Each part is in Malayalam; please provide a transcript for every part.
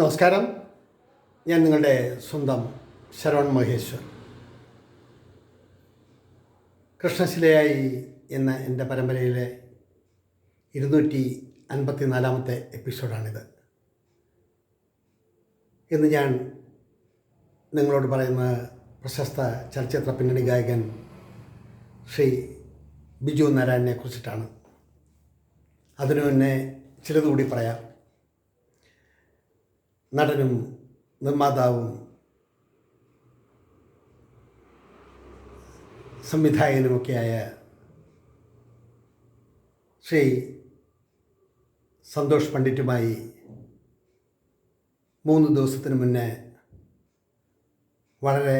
നമസ്കാരം. ഞാൻ നിങ്ങളുടെ സ്വന്തം ശരവൺ മഹേശ്വർ. കൃഷ്ണശിലയായി എന്ന എന്റെ പരമ്പരയിലെ ഇരുന്നൂറ്റി അൻപത്തി നാലാമത്തെ എപ്പിസോഡാണിത്. ഇന്ന് ഞാൻ നിങ്ങളോട് പറയുന്ന പ്രശസ്ത ചലച്ചിത്ര പിന്നണി ഗായകൻ ശ്രീ ബിജു നാരായണനെ കുറിച്ചിട്ടാണ്. അതിനു മുന്നേ ചിലതുകൂടി പറയാം. നടനും നിർമ്മാതാവും സംവിധായകനുമൊക്കെയായ ശ്രീ സന്തോഷ് പണ്ഡിറ്റുമായി മൂന്ന് ദിവസത്തിന് മുന്നേ വളരെ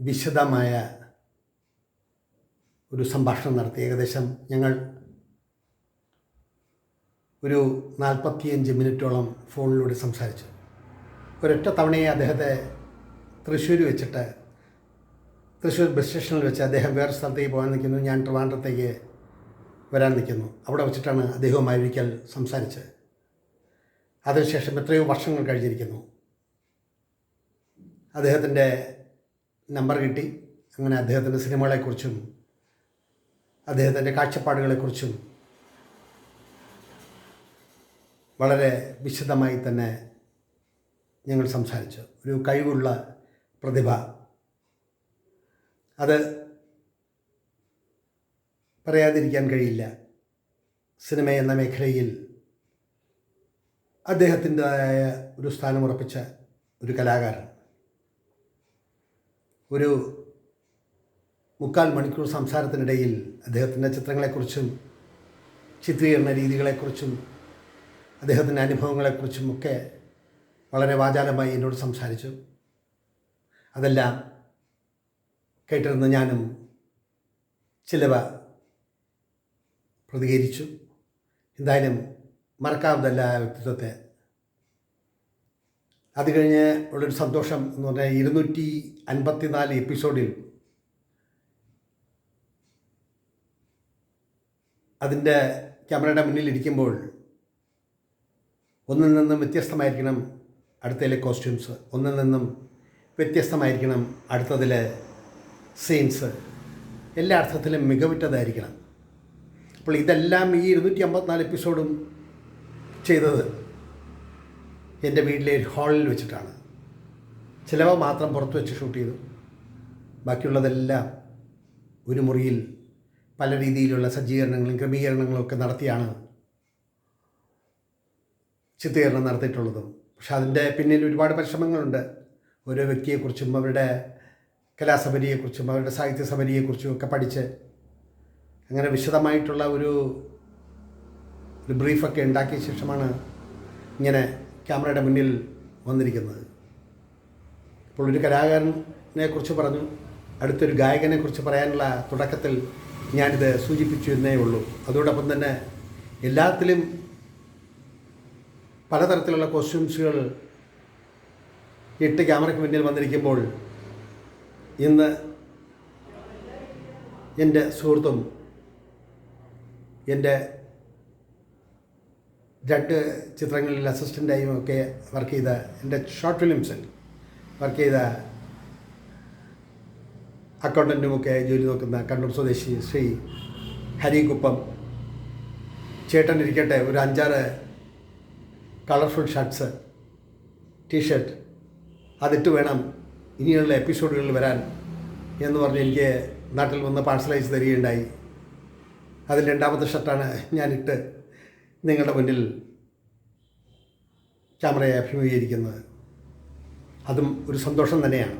വിശദമായ ഒരു സംഭാഷണം നടത്തി. ഏകദേശം ഞങ്ങൾ ഒരു നാൽപ്പത്തിയഞ്ച് മിനിറ്റോളം ഫോണിലൂടെ സംസാരിച്ചു. ഒരൊറ്റ തവണയെ അദ്ദേഹത്തെ തൃശ്ശൂർ വെച്ചിട്ട് തൃശ്ശൂർ ബസ് സ്റ്റേഷനിൽ വെച്ച് അദ്ദേഹം വേറെ സ്ഥലത്തേക്ക് പോകാൻ നിൽക്കുന്നു. ഞാൻ ട്രിവാൻഡ്രത്തേക്ക് വരാൻ നിൽക്കുന്നു. അവിടെ വെച്ചിട്ടാണ് അദ്ദേഹവുമായി ഒരിക്കൽ സംസാരിച്ചത്. അതിനുശേഷം എത്രയോ വർഷങ്ങൾ കഴിഞ്ഞിരിക്കുന്നു. അദ്ദേഹത്തിന്റെ നമ്പർ കിട്ടി. അങ്ങനെ അദ്ദേഹത്തിന്റെ സിനിമകളെക്കുറിച്ചും അദ്ദേഹത്തിന്റെ കാഴ്ചപ്പാടുകളെക്കുറിച്ചും വളരെ വിശദമായി തന്നെ ഞങ്ങൾ സംസാരിച്ചു. ഒരു കഴിവുള്ള പ്രതിഭ. അത് പറയാതിരിക്കാൻ കഴിയില്ല. സിനിമ എന്ന മേഖലയിൽ അദ്ദേഹത്തിന്റെതായ ഒരു സ്ഥാനം ഉറപ്പിച്ച ഒരു കലാകാരൻ. ഒരു മുക്കാൽ മണിക്കൂർ സംസാരത്തിനിടയിൽ അദ്ദേഹത്തിന്റെ ചിത്രങ്ങളെക്കുറിച്ചും ചിത്രീകരണ രീതികളെക്കുറിച്ചും അദ്ദേഹത്തിന്റെ അനുഭവങ്ങളെക്കുറിച്ചും ഒക്കെ വളരെ വാചാലമായി എന്നോട് സംസാരിച്ചു. അതെല്ലാം കേട്ടിരുന്ന ഞാനും ചിലവ പ്രതികരിച്ചു. എന്തായാലും മറക്കാവുന്നതല്ല ആ വ്യക്തിത്വത്തെ. അത് കഴിഞ്ഞ് ഉള്ളൊരു സന്തോഷം എന്ന് പറഞ്ഞാൽ ഇരുന്നൂറ്റി അൻപത്തി നാല് എപ്പിസോഡിൽ അതിന്റെ ക്യാമറയുടെ മുന്നിൽ ഇരിക്കുമ്പോൾ ഒന്നിൽ നിന്നും വ്യത്യസ്തമായിരിക്കണം അടുത്തതിലെ കോസ്റ്റ്യൂംസ് ഒന്നിൽ നിന്നും വ്യത്യസ്തമായിരിക്കണം അടുത്തതിലെ സീൻസ് എല്ലാ അർത്ഥത്തിലും മികവുറ്റതായിരിക്കണം അപ്പോൾ ഇതെല്ലാം ഈ ഇരുന്നൂറ്റി അമ്പത്തിനാല് എപ്പിസോഡും ചെയ്തത് എന്റെ വീട്ടിലെ ഹാളിൽ വെച്ചിട്ടാണ്. ചിലവ മാത്രം പുറത്ത് വെച്ച് ഷൂട്ട് ചെയ്തു. ബാക്കിയുള്ളതെല്ലാം ഒരു മുറിയിൽ പല രീതിയിലുള്ള സജ്ജീകരണങ്ങളും ക്രമീകരണങ്ങളും ഒക്കെ നടത്തിയാണ് ചിത്രീകരണം നടത്തിയിട്ടുള്ളതും. പക്ഷെ അതിന്റെ പിന്നിൽ ഒരുപാട് പരിശ്രമങ്ങളുണ്ട്. ഓരോ വ്യക്തിയെക്കുറിച്ചും അവരുടെ കലാസമരിയെക്കുറിച്ചും അവരുടെ സാഹിത്യ സമരിയെക്കുറിച്ചും ഒക്കെ പഠിച്ച് അങ്ങനെ വിശദമായിട്ടുള്ള ഒരു ഒരു ബ്രീഫൊക്കെ ഉണ്ടാക്കിയ ശേഷമാണ് ഇങ്ങനെ ക്യാമറയുടെ മുന്നിൽ വന്നിരിക്കുന്നത്. ഇപ്പോൾ ഒരു കലാകാരനെ കുറിച്ച് പറഞ്ഞു അടുത്തൊരു ഗായകനെ കുറിച്ച് പറയാനുള്ള തുടക്കത്തിൽ ഞാനിത് സൂചിപ്പിച്ചു എന്നേ ഉള്ളൂ. അതോടൊപ്പം തന്നെ എല്ലാത്തിലും പലതരത്തിലുള്ള കോസ്റ്റ്യൂംസുകൾ ഇട്ട് ക്യാമറയ്ക്ക് മുന്നിൽ വന്നിരിക്കുമ്പോൾ ഇന്ന് എന്റെ സുഹൃത്തും എന്റെ രണ്ട് ചിത്രങ്ങളിൽ അസിസ്റ്റന്റായും ഒക്കെ വർക്ക് ചെയ്ത എന്റെ ഷോർട്ട് ഫിലിംസിൽ വർക്ക് ചെയ്ത അക്കൗണ്ടന്റുമൊക്കെ ജോലി നോക്കുന്ന കണ്ണൂർ സ്വദേശി ശ്രീ ഹരികുപ്പം. ചേട്ടൻ ഇരിക്കട്ടെ ഒരു അഞ്ചാറ് കളർഫുൾ ഷർട്ട്സ് ടീഷർട്ട് അതിട്ട് വേണം ഇനിയുള്ള എപ്പിസോഡുകളിൽ വരാൻ എന്ന് പറഞ്ഞ് എനിക്ക് നാട്ടിൽ വന്ന് പാഴ്സലൈസ് തരികയുണ്ടായി. അതിൽ രണ്ടാമത്തെ ഷർട്ടാണ് ഞാനിട്ട് നിങ്ങളുടെ മുന്നിൽ ക്യാമറയെ അഭിമുഖീകരിക്കുന്നത്. അതും ഒരു സന്തോഷം തന്നെയാണ്.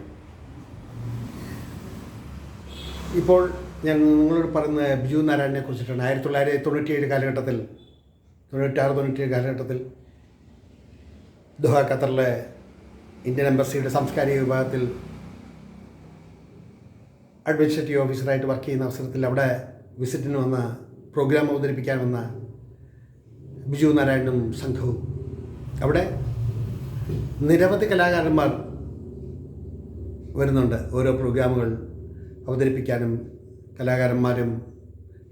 ഇപ്പോൾ ഞാൻ നിങ്ങളോട് പറയുന്ന ബിജു നാരായണനെ കുറിച്ചിട്ടാണ്. ആയിരത്തി തൊള്ളായിരത്തി തൊണ്ണൂറ്റിയേഴ് കാലഘട്ടത്തിൽ തൊണ്ണൂറ്റാറ് തൊണ്ണൂറ്റിയേഴ് കാലഘട്ടത്തിൽ ദുഹ ഖത്തറിലെ ഇന്ത്യൻ എംബസിയുടെ സാംസ്കാരിക വിഭാഗത്തിൽ അഡ്മിനിസ്ട്രേറ്റീവ് ഓഫീസറായിട്ട് വർക്ക് ചെയ്യുന്ന അവസരത്തിൽ അവിടെ വിസിറ്റിന് വന്ന പ്രോഗ്രാം അവതരിപ്പിക്കാൻ വന്ന ബിജു നാരായണനും സംഘവും. അവിടെ നിരവധി കലാകാരന്മാർ വരുന്നുണ്ട്. ഓരോ പ്രോഗ്രാമുകൾ അവതരിപ്പിക്കാനും കലാകാരന്മാരും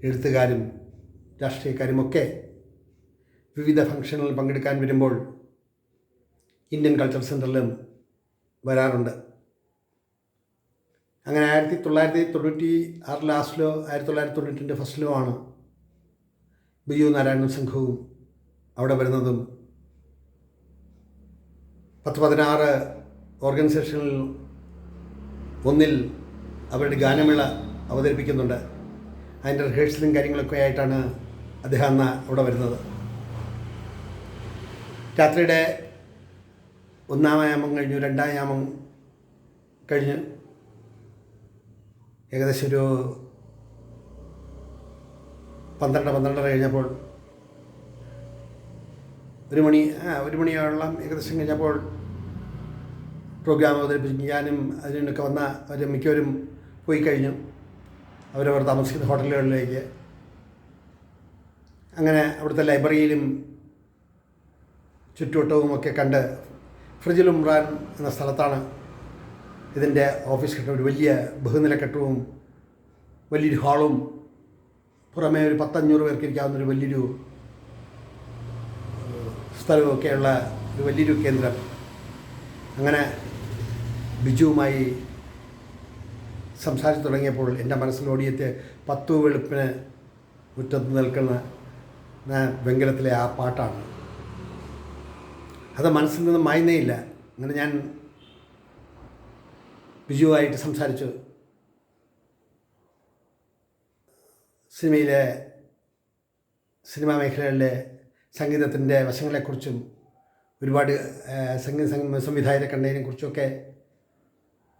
എഴുത്തുകാരും രാഷ്ട്രീയക്കാരുമൊക്കെ വിവിധ ഫംഗ്ഷനുകളിൽ പങ്കെടുക്കാൻ വരുമ്പോൾ ഇന്ത്യൻ കൾച്ചർ സെന്ററിലും വരാറുണ്ട്. അങ്ങനെ ആയിരത്തി തൊള്ളായിരത്തി തൊണ്ണൂറ്റി ആറ് ലാസ്റ്റിലോ ആയിരത്തി തൊള്ളായിരത്തി തൊണ്ണൂറ്റിന്റെ ഫസ്റ്റിലോ ആണ് ബിജു നാരായണൻ സംഘവും അവിടെ വരുന്നതും. പത്ത് പതിനാറ് ഓർഗനൈസേഷനിൽ ഒന്നിൽ അവരുടെ ഗാനമേള അവതരിപ്പിക്കുന്നുണ്ട്. അതിന്റെ റിഹേഴ്സലും കാര്യങ്ങളൊക്കെ ആയിട്ടാണ് അദ്ദേഹം അവിടെ വരുന്നത്. രാത്രിയുടെ ഒന്നാം യാമം കഴിഞ്ഞു രണ്ടാം യാമം കഴിഞ്ഞ് ഏകദേശം ഒരു പന്ത്രണ്ട് പന്ത്രണ്ടര കഴിഞ്ഞപ്പോൾ ഒരു മണി ഒരു മണിയോളം ഏകദേശം കഴിഞ്ഞപ്പോൾ പ്രോഗ്രാം അവതരിപ്പിച്ച് ഞാനും അതിനൊക്കെ വന്ന അവർ മിക്കവരും പോയി കഴിഞ്ഞു. അവരവർ താമസിക്കുന്ന ഹോട്ടലുകളിലേക്ക്. അങ്ങനെ അവിടുത്തെ ലൈബ്രറിയിലും ചുറ്റുവട്ടവും ഒക്കെ കണ്ട് ഫ്രിജിൽ ഉമ്രാൻ എന്ന സ്ഥലത്താണ് ഇതിന്റെ ഓഫീസ് കെട്ടിടം. ഒരു വലിയ ബഹുനില കെട്ടിടവും വലിയൊരു ഹാളും പുറമേ ഒരു പത്തഞ്ഞൂറ് പേർക്ക് ഇരിക്കാവുന്ന ഒരു വലിയൊരു സ്ഥലമൊക്കെയുള്ള ഒരു വലിയൊരു കേന്ദ്രം. അങ്ങനെ ബിജുവുമായി സംസാരിച്ചു തുടങ്ങിയപ്പോൾ എന്റെ മനസ്സിലോടിയെത്തിയ പത്തു വെളുപ്പിന് മുറ്റത്ത് നിൽക്കുന്ന വെങ്കലത്തിലെ ആ പാട്ടാണ്. അത് മനസ്സിൽ നിന്ന് മായുന്നേയില്ല. അങ്ങനെ ഞാൻ ബിജുവായിട്ട് സംസാരിച്ചു. സിനിമയിലെ സിനിമാ മേഖലകളിലെ സംഗീതത്തിന്റെ വശങ്ങളെക്കുറിച്ചും ഒരുപാട് സംഗീത സംവിധായകരെ കണ്ടതിനെ കുറിച്ചൊക്കെ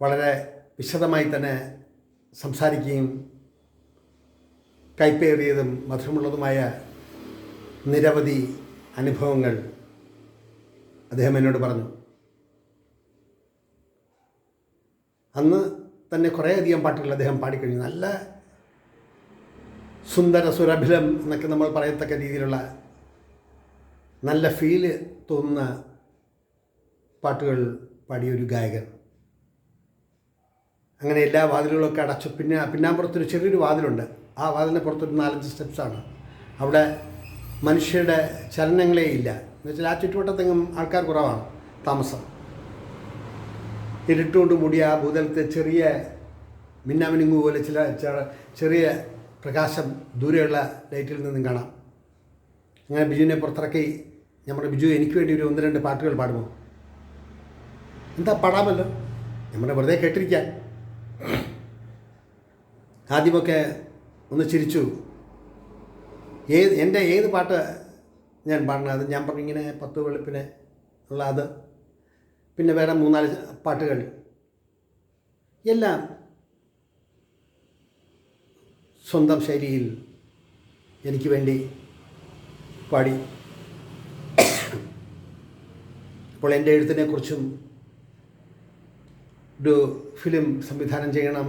വളരെ വിശദമായി തന്നെ സംസാരിക്കുകയും കൈപ്പേറിയതും മധുരമുള്ളതുമായ നിരവധി അനുഭവങ്ങൾ അദ്ദേഹം എന്നോട് പറഞ്ഞു അന്ന് തന്നെ കുറേയധികം പാട്ടുകൾ അദ്ദേഹം പാടിക്കഴിഞ്ഞു. നല്ല സുന്ദര സുരഭിലം എന്നൊക്കെ നമ്മൾ പറയത്തക്ക രീതിയിലുള്ള നല്ല ഫീൽ തോന്നുന്ന പാട്ടുകൾ പാടിയൊരു ഗായകൻ. അങ്ങനെ എല്ലാ വാതിലുകളൊക്കെ അടച്ചു. പിന്നെ പിന്നാമ്പുറത്തൊരു ചെറിയൊരു വാതിലുണ്ട്. ആ വാതിലിന് പുറത്തൊരു നാലഞ്ച് സ്റ്റെപ്സാണ്. അവിടെ മനുഷ്യരുടെ ചലനങ്ങളേ ഇല്ല. എന്ന് വെച്ചാൽ ആ ചുറ്റുവട്ടത്തെങ്ങും ആൾക്കാർ കുറവാണ് താമസം. ഇരുട്ടുകൊണ്ട് മൂടിയ ഭൂതലത്തെ ചെറിയ മിന്നാമിനുങ്ങു പോലെ ചില ചെറിയ പ്രകാശം ദൂരെയുള്ള ലൈറ്റിൽ നിന്നും കാണാം. അങ്ങനെ ബിജുവിനെ പുറത്തിറക്കി നമ്മുടെ ബിജു എനിക്ക് വേണ്ടി ഒരു ഒന്ന് രണ്ട് പാട്ടുകൾ പാടുമോ? എന്താ പാടാമല്ലോ? നമ്മുടെ വെറുതെ കേട്ടിരിക്കാൻ. ആദ്യമൊക്കെ ഒന്ന് ചിരിച്ചു. ഏത് എന്റെ ഏത് പാട്ട് ഞാൻ പറഞ്ഞത് ഞാൻ പറഞ്ഞു ഇങ്ങനെ പത്ത് വെളുപ്പിനെ ഉള്ള അത്. പിന്നെ വേറെ മൂന്നാൽ പാട്ടുകൾ. എല്ലാം സ്വന്തം ശൈലിയിൽ എനിക്ക് വേണ്ടി പാടി. അപ്പോൾ എന്റെ എഴുത്തിനെക്കുറിച്ചും ഒരു ഫിലിം സംവിധാനം ചെയ്യണം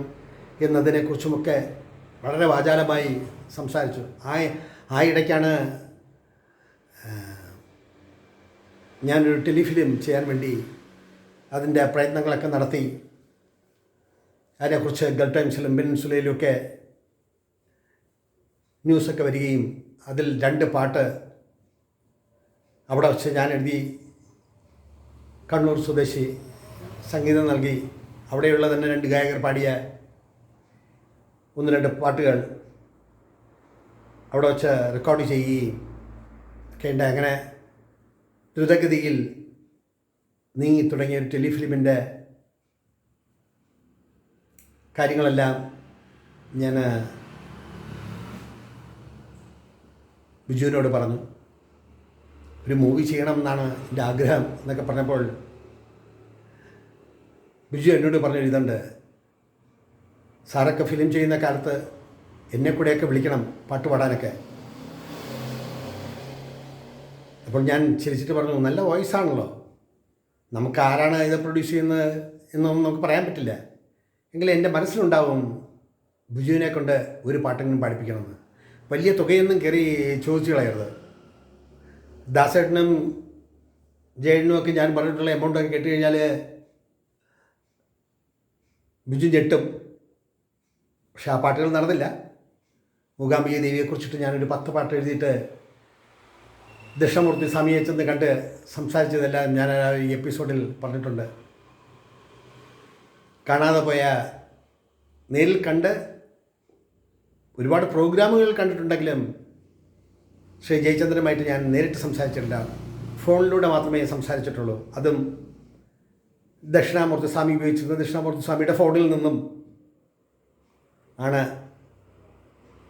എന്നതിനെക്കുറിച്ചുമൊക്കെ വളരെ വാചാലമായി സംസാരിച്ചു. ആ ആ ഇടയ്ക്കാണ് ആ, ഞാനൊരു ടെലിഫിലിം ചെയ്യാൻ വേണ്ടി അതിന്റെ പ്രയത്നങ്ങളൊക്കെ നടത്തി. അതിനെക്കുറിച്ച് ഗൾഫ് ടൈംസിലും പെനിൻസുലയിലുമൊക്കെ ന്യൂസൊക്കെ വരികയും അതിൽ രണ്ട് പാട്ട് അവിടെ വെച്ച് ഞാൻ എഴുതി കണ്ണൂർ സ്വദേശി സംഗീതം നൽകി. അവിടെയുള്ള തന്നെ രണ്ട് ഗായകർ പാടിയ ഒന്ന് രണ്ട് പാട്ടുകൾ അവിടെ വെച്ച് റെക്കോർഡ് ചെയ്യുകയും ഒക്കെ ഉണ്ട്. അങ്ങനെ ദ്രുതഗതിയിൽ നീങ്ങി തുടങ്ങിയ ഒരു ടെലിഫിലിമിന്റെ കാര്യങ്ങളെല്ലാം ഞാൻ ബിജുവിനോട് പറഞ്ഞു. ഒരു മൂവി ചെയ്യണം എന്നാണ് എന്റെ ആഗ്രഹം എന്നൊക്കെ പറഞ്ഞപ്പോൾ ബിജു എന്നോട് പറഞ്ഞു ഇതുണ്ട്. സാറൊക്കെ ഫിലിം ചെയ്യുന്ന കാലത്ത് എന്നെ കൂടെയൊക്കെ വിളിക്കണം പാട്ട് പാടാനൊക്കെ. അപ്പോൾ ഞാൻ ചിരിച്ചിട്ട് പറഞ്ഞു നല്ല വോയിസ് ആണല്ലോ. നമുക്ക് ആരാണ് ഇത് പ്രൊഡ്യൂസ് ചെയ്യുന്നത് എന്നൊന്നും നമുക്ക് പറയാൻ പറ്റില്ല. എങ്കിലും എന്റെ മനസ്സിലുണ്ടാവും ബിജുവിനെ കൊണ്ട് ഒരു പാട്ടെങ്കിലും പാടിപ്പിക്കണമെന്ന്. വലിയ തുകയൊന്നും കയറി ചോദിച്ചു കളയരുത്. ദാസേട്ടനും ജയനും ഒക്കെ ഞാൻ പറഞ്ഞിട്ടുള്ള എമൗണ്ടൊക്കെ കേട്ട് കഴിഞ്ഞാൽ ബിജു ഞെട്ടും പക്ഷെ ആ പാട്ടുകൾ നടന്നില്ല. മൂകാംബിക ദേവിയെക്കുറിച്ചിട്ട് ഞാനൊരു പത്ത് പാട്ട് എഴുതിയിട്ട് ദക്ഷിണമൂർത്തി സ്വാമിയെ ചെന്ന് കണ്ട് സംസാരിച്ചതെല്ലാം ഞാൻ ഈ എപ്പിസോഡിൽ പറഞ്ഞിട്ടുണ്ട്. കാണാതെ പോയ നേരിൽ കണ്ട് ഒരുപാട് പ്രോഗ്രാമുകൾ കണ്ടിട്ടുണ്ടെങ്കിലും ശ്രീ ജയചന്ദ്രനുമായിട്ട് ഞാൻ നേരിട്ട് സംസാരിച്ചിട്ടില്ല. ഫോണിലൂടെ മാത്രമേ സംസാരിച്ചിട്ടുള്ളൂ. അതും ദക്ഷിണാമൂർത്തി സ്വാമി ഉപയോഗിച്ചിരുന്ന ദക്ഷിണാമൂർത്തി സ്വാമിയുടെ ഫോണിൽ നിന്നും ആണ്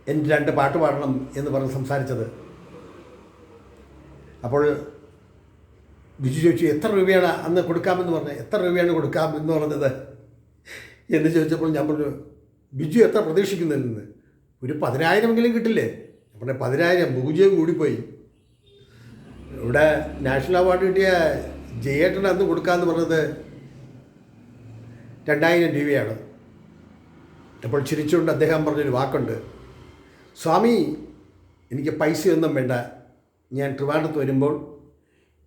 എന്റെ രണ്ട് പാട്ട് പാടണം എന്ന് പറഞ്ഞ് സംസാരിച്ചത്. അപ്പോൾ ബിജു ചോദിച്ചു എത്ര രൂപയാണ് അന്ന് കൊടുക്കാമെന്ന് പറഞ്ഞത് എത്ര രൂപയാണ് കൊടുക്കാമെന്ന് പറഞ്ഞത്? എന്ന് ചോദിച്ചപ്പോൾ ഞാൻ പറഞ്ഞു ബിജു എത്ര പ്രതീക്ഷിക്കുന്നതിൽ നിന്ന് ഒരു പതിനായിരമെങ്കിലും കിട്ടില്ലേ? പറഞ്ഞു പതിനായിരം. പൂജ്യം കൂടിപ്പോയി. ഇവിടെ നാഷണൽ അവാർഡ് കിട്ടിയ ജയേട്ടൻ അന്ന് കൊടുക്കാമെന്ന് പറഞ്ഞത് രണ്ടായിരം രൂപയാണ്. അപ്പോൾ ചിരിച്ചുകൊണ്ട് അദ്ദേഹം പറഞ്ഞൊരു വാക്കുണ്ട് സ്വാമി എനിക്ക് പൈസയൊന്നും വേണ്ട. ഞാൻ ട്രിവാൻഡ്രത്ത് വരുമ്പോൾ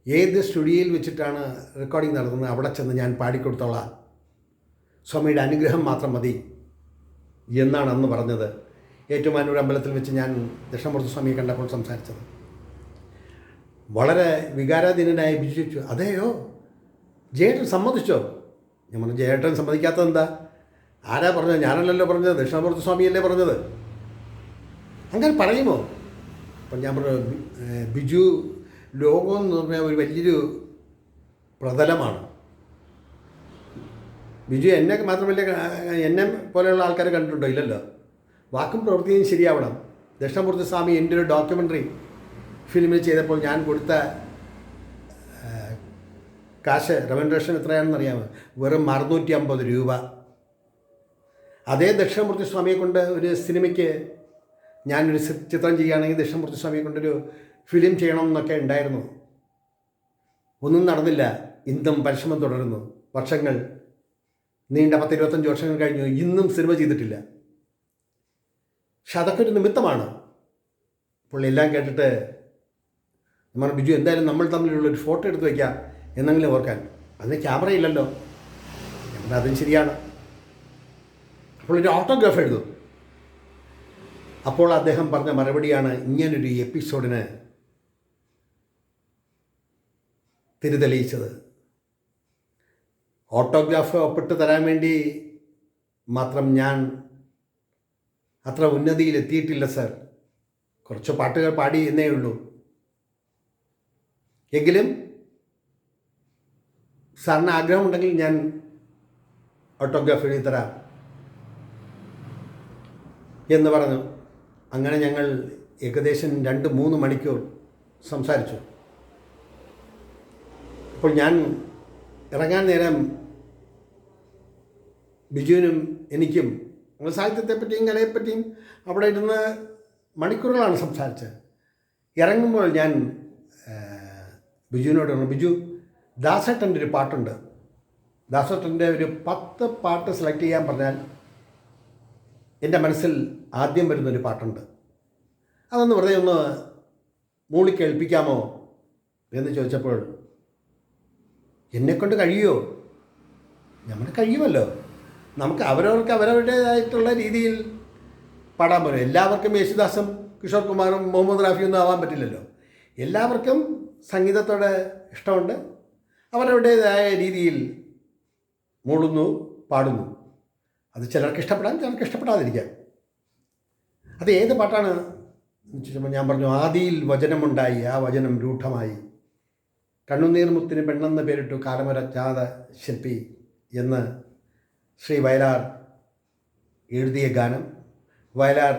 ഏത് സ്റ്റുഡിയോയിൽ വെച്ചിട്ടാണ് റെക്കോർഡിംഗ് നടത്തുന്നത് അവിടെ ചെന്ന് ഞാൻ പാടിക്കൊടുത്തോളാം. സ്വാമിയുടെ അനുഗ്രഹം മാത്രം മതി എന്നാണ് അന്ന് പറഞ്ഞത്. ഏറ്റുമാനൂർ അമ്പലത്തിൽ വെച്ച് ഞാൻ ദക്ഷിണമൂർത്തി സ്വാമിയെ കണ്ടപ്പോൾ സംസാരിച്ചത്. വളരെ വികാരാധീനനായി വിജയിച്ചു അതെയോ? ജയേട്ടൻ സമ്മതിച്ചോ? ഞാൻ പറഞ്ഞു ജയേട്ടൻ സമ്മതിക്കാത്തത് എന്താ ആരാ പറഞ്ഞത്? ഞാനല്ലല്ലോ പറഞ്ഞത് ദക്ഷിണമൂർത്തി സ്വാമിയല്ലേ പറഞ്ഞത്? അങ്ങനെ പറയുമോ അപ്പം ഞാൻ പറഞ്ഞു ബിജു ലോകം എന്ന് പറഞ്ഞാൽ ഒരു വലിയൊരു പ്രതലമാണ്. ബിജു എന്നെ മാത്രമല്ല എന്നെ പോലെയുള്ള ആൾക്കാരെ കണ്ടിട്ടുണ്ടോ? ഇല്ലല്ലോ. വാക്കും പ്രവൃത്തിയും ശരിയാവണം. ദക്ഷിണമൂർത്തി സ്വാമി എന്റെ ഒരു ഡോക്യുമെന്ററി ഫിലിമിൽ ചെയ്തപ്പോൾ ഞാൻ കൊടുത്ത കാശ് റെമൻഡേഷൻ എത്രയാണെന്ന് അറിയാമോ വെറും അറുന്നൂറ്റി അമ്പത് രൂപ. അതേ ദക്ഷിണമൂർത്തി സ്വാമിയെ കൊണ്ട് ഒരു സിനിമയ്ക്ക് ഞാനൊരു ചിത്രം ചെയ്യുകയാണെങ്കിൽ ദക്ഷിണമൂർത്തി സ്വാമിയെ കൊണ്ടൊരു ഫിലിം ചെയ്യണം എന്നൊക്കെ ഉണ്ടായിരുന്നു. ഒന്നും നടന്നില്ല. ഇന്നും പരിശ്രമം തുടരുന്നു. വർഷങ്ങൾ നീണ്ട പത്ത് ഇരുപത്തഞ്ച് വർഷങ്ങൾ കഴിഞ്ഞു. ഇന്നും സിനിമ ചെയ്തിട്ടില്ല. പക്ഷെ അതൊക്കെ ഒരു നിമിത്തമാണ്. പുള്ളി എല്ലാം കേട്ടിട്ട് നമ്മൾ ബിജു എന്തായാലും നമ്മൾ തമ്മിലുള്ള ഒരു ഫോട്ടോ എടുത്ത് വയ്ക്കാം എന്നെങ്കിലും ഓർക്കാൻ. അതിന് ക്യാമറ ഇല്ലല്ലോ. പറഞ്ഞു, അതും ശരിയാണ്. അപ്പോൾ ഒരു ഓട്ടോഗ്രാഫ് എഴുതും. അപ്പോൾ അദ്ദേഹം പറഞ്ഞ മറുപടിയാണ് ഇങ്ങനൊരു എപ്പിസോഡിന് തിരിതെളിയിച്ചത്. ഓട്ടോഗ്രാഫ് ഒപ്പിട്ട് തരാൻ വേണ്ടി മാത്രം ഞാൻ അത്ര ഉന്നതിയിൽ എത്തിയിട്ടില്ല സർ. കുറച്ച് പാട്ടുകൾ പാടി എന്നേ ഉള്ളൂ. എങ്കിലും സാറിന് ആഗ്രഹമുണ്ടെങ്കിൽ ഞാൻ ഓട്ടോഗ്രാഫ് എഴുതി തരാം എന്ന് പറഞ്ഞു. അങ്ങനെ ഞങ്ങൾ ഏകദേശം രണ്ട് മൂന്ന് മണിക്കൂർ സംസാരിച്ചു. അപ്പോൾ ഞാൻ ഇറങ്ങാൻ നേരം ബിജുവിനും എനിക്കും ഞങ്ങൾ സാഹിത്യത്തെപ്പറ്റിയും കലയെപ്പറ്റിയും അവിടെ ഇരുന്ന് മണിക്കൂറുകളാണ് സംസാരിച്ചത്. ഇറങ്ങുമ്പോൾ ഞാൻ ബിജുവിനോട് പറഞ്ഞു ബിജു ദാസേട്ടന്റെ ഒരു പാട്ടുണ്ട്. ദാസേട്ടന്റെ ഒരു പത്ത് പാട്ട് സെലക്ട് ചെയ്യാൻ പറഞ്ഞാൽ എന്റെ മനസ്സിൽ ആദ്യം വരുന്നൊരു പാട്ടുണ്ട്. അതൊന്ന് വെറുതെ ഒന്ന് മൂളി കേൾപ്പിക്കാമോ എന്ന് ചോദിച്ചപ്പോൾ എന്നെക്കൊണ്ട് കഴിയുമോ? നമ്മുടെ കഴിയുമല്ലോ. നമുക്ക് അവരവർക്ക് അവരവരുടേതായിട്ടുള്ള രീതിയിൽ പാടാൻ പറ്റും. എല്ലാവർക്കും യേശുദാസും കിഷോർ കുമാറും മുഹമ്മദ് റാഫിയൊന്നും ആവാൻ പറ്റില്ലല്ലോ. എല്ലാവർക്കും സംഗീതത്തോട് ഇഷ്ടമുണ്ട്. അവരവരുടേതായ രീതിയിൽ മൂളുന്നു പാടുന്നു. അത് ചിലർക്ക് ഇഷ്ടപ്പെടാം ചിലർക്ക് ഇഷ്ടപ്പെടാതിരിക്കാം അത് ഏത് പാട്ടാണ്? ഞാൻ പറഞ്ഞു ആദിയിൽ വചനമുണ്ടായി ആ വചനം രൂഢമായി കണ്ണുനീർ മുത്തിന് പെണ്ണെന്ന് പേരിട്ടു കാലമൊരജ്ഞാത ശില്പി എന്ന് ശ്രീ വയലാർ എഴുതിയ ഗാനം. വയലാർ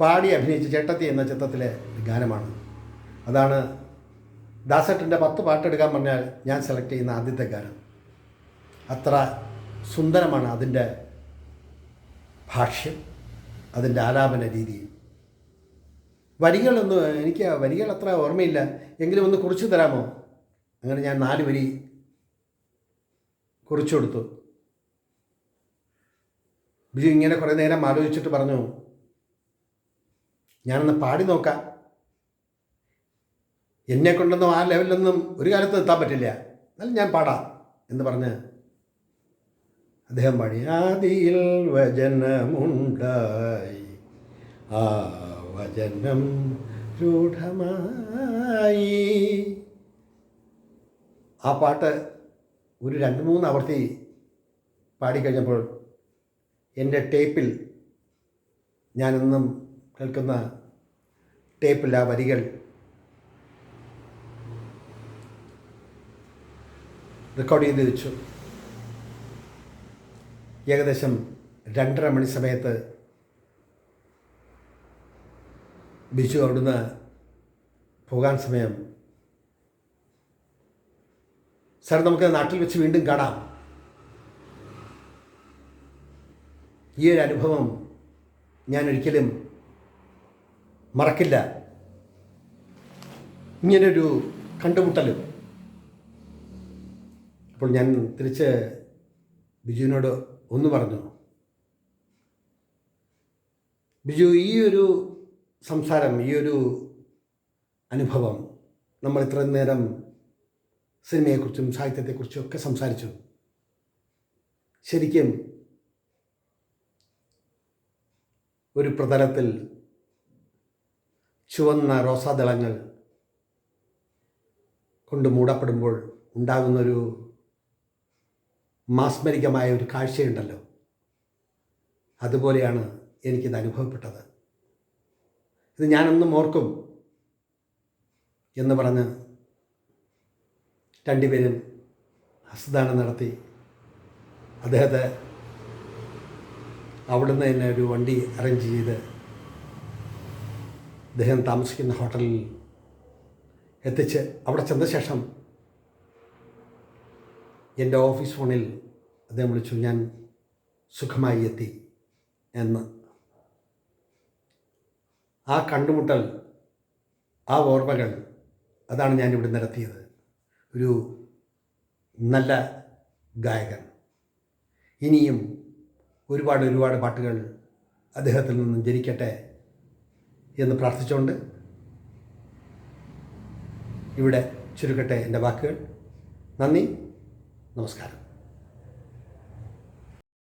പാടി അഭിനയിച്ച ചേട്ടത്തി എന്ന ചിത്രത്തിലെ ഗാനമാണ്. അതാണ് ദാസേട്ടന്റെ പത്ത് പാട്ടെടുക്കാൻ പറഞ്ഞാൽ ഞാൻ സെലക്ട് ചെയ്യുന്ന ആദ്യത്തെ ഗാനം. അത്ര സുന്ദരമാണ് അതിന്റെ ഭാഷ്യം അതിന്റെ ആലാപന രീതി. വരികളൊന്നും എനിക്ക് വരികൾ അത്ര ഓർമ്മയില്ല. എങ്കിലും ഒന്ന് കുറിച്ചു തരാമോ? അങ്ങനെ ഞാൻ നാല് വരി കുറിച്ചു കൊടുത്തു. ബിജു ഇങ്ങനെ കുറേ നേരം ആലോചിച്ചിട്ട് പറഞ്ഞു ഞാനൊന്ന് പാടി നോക്കാം. എന്നെ കൊണ്ടൊന്നും ആ ലെവലിലൊന്നും ഒരു കാലത്ത് എത്താൻ പറ്റില്ല. എന്നാലും ഞാൻ പാടാം എന്ന് പറഞ്ഞ് അദ്ദേഹം പാടി ആദിയിൽ വചനമുണ്ടായി. ആ വചനം രൂഢമായി. ആ പാട്ട് ഒരു രണ്ട് മൂന്ന് ആവർത്തി പാടിക്കഴിഞ്ഞപ്പോൾ എന്റെ ടേപ്പിൽ ഞാനെന്നും കേൾക്കുന്ന ടേപ്പിൽ ആ വരികൾ റെക്കോർഡ് ചെയ്ത് വെച്ചു. ഏകദേശം രണ്ടര മണി സമയത്ത് ബിജു അവിടുന്ന് പോകാൻ സമയം. സാർ നമുക്ക് നാട്ടിൽ വെച്ച് വീണ്ടും കാണാം. ഈ ഒരു അനുഭവം ഞാൻ ഒരിക്കലും മറക്കില്ല. ഇങ്ങനൊരു കണ്ടുമുട്ടലും. അപ്പോൾ ഞാൻ തിരിച്ച് ബിജുവിനോട് ഒന്ന് പറഞ്ഞു. ബിജു ഈ ഒരു സംസാരം ഈ ഒരു അനുഭവം നമ്മൾ ഇത്രയും നേരം സിനിമയെക്കുറിച്ചും സാഹിത്യത്തെക്കുറിച്ചും ഒക്കെ സംസാരിച്ചു. ശരിക്കും ഒരു പ്രതലത്തിൽ ചുവന്ന റോസാദളങ്ങൾ കൊണ്ട് മൂടപ്പെടുമ്പോൾ ഉണ്ടാകുന്നൊരു മാസ്മരികമായ ഒരു കാഴ്ചയുണ്ടല്ലോ. അതുപോലെയാണ് എനിക്കിത് അനുഭവപ്പെട്ടത്. ഇത് ഞാനൊന്നും ഓർക്കും എന്ന് പറഞ്ഞ് രണ്ടുപേരും ഹസ്തദാനം നടത്തി. അദ്ദേഹത്തെ അവിടുന്ന് തന്നെ ഒരു വണ്ടി അറേഞ്ച് ചെയ്ത് അദ്ദേഹം താമസിക്കുന്ന ഹോട്ടലിൽ എത്തിച്ച് അവിടെ ചെന്ന ശേഷം എന്റെ ഓഫീസ് ഫോണിൽ അദ്ദേഹം വിളിച്ചു ഞാൻ സുഖമായി എത്തി എന്ന്. ആ കണ്ടുമുട്ടൽ ആ ഓർമ്മകൾ അതാണ് ഞാനിവിടെ നടത്തിയത്. ഒരു നല്ല ഗായകൻ. ഇനിയും ഒരുപാട് ഒരുപാട് പാട്ടുകൾ അദ്ദേഹത്തിൽ നിന്നും ജനിക്കട്ടെ എന്ന് പ്രാർത്ഥിച്ചുകൊണ്ട് ഇവിടെ ചുരുക്കട്ടെ എന്റെ വാക്കുകൾ. നന്ദി. നമസ്കാരം.